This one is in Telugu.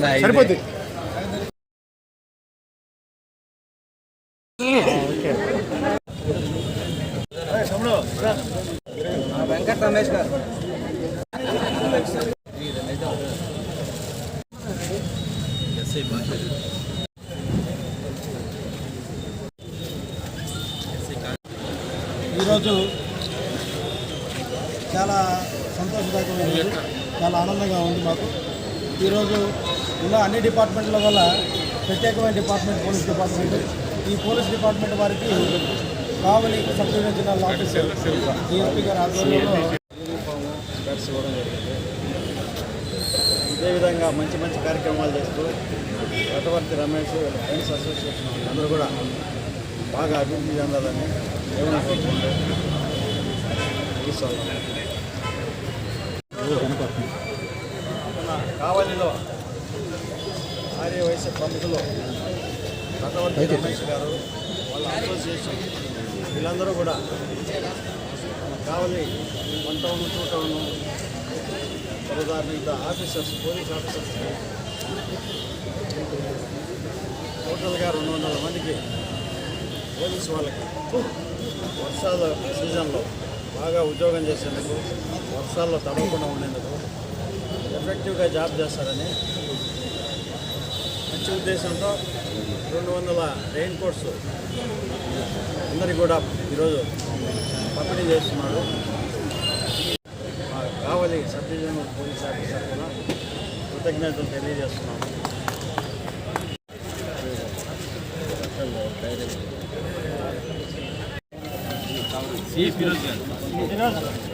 సరిపోద్ది. వెంకట రమేష్ గారు. ఈరోజు చాలా సంతోషదాయకమైనది. చాలా ఆనందంగా ఉంది మాకు. ఈరోజు ఉన్న అన్ని డిపార్ట్మెంట్ల వల్ల ప్రత్యేకమైన డిపార్ట్మెంట్ పోలీస్ డిపార్ట్మెంట్. ఈ పోలీస్ డిపార్ట్మెంట్ వారికి కావలి సబ్ డివిజన్ జిల్లా ఆఫీసర్ డిఎస్పీ గారి ఆధ్వర్యంలో ఇవ్వడం జరిగింది విధంగా మంచి మంచి కార్యక్రమాలు చేస్తూ వటవర్తి రమేష్ ఫ్రెండ్స్ అసోసియేషన్ అందరూ కూడా బాగా అభివృద్ధి చెందాలని దేవుని కోరుకుంటూ కావలిలో ఆర్య వయసు ప్రముఖులు వటవర్తి రమేష్ గారు వాళ్ళ అసోసియేషన్ వీళ్ళందరూ కూడా Kavali one town two town ఉదాహరణ ఆఫీసర్స్ పోలీస్ ఆఫీసర్స్ టోటల్గా రెండు వందల మందికి పోలీస్ వాళ్ళకి వర్షాల సీజన్లో బాగా ఉద్యోగం చేసేందుకు వర్షాల్లో తడవకుండా ఉండేందుకు ఎఫెక్టివ్గా జాబ్ చేస్తారని మంచి ఉద్దేశంతో రెండు వందల రెయిన్ కోట్స్ అందరికి కూడా ఈరోజు పంపిణీ చేస్తున్నాడు Kavali sub division police officer కూడా కృతజ్ఞతలు తెలియజేస్తున్నాము. ఫిరోజ్ గారు.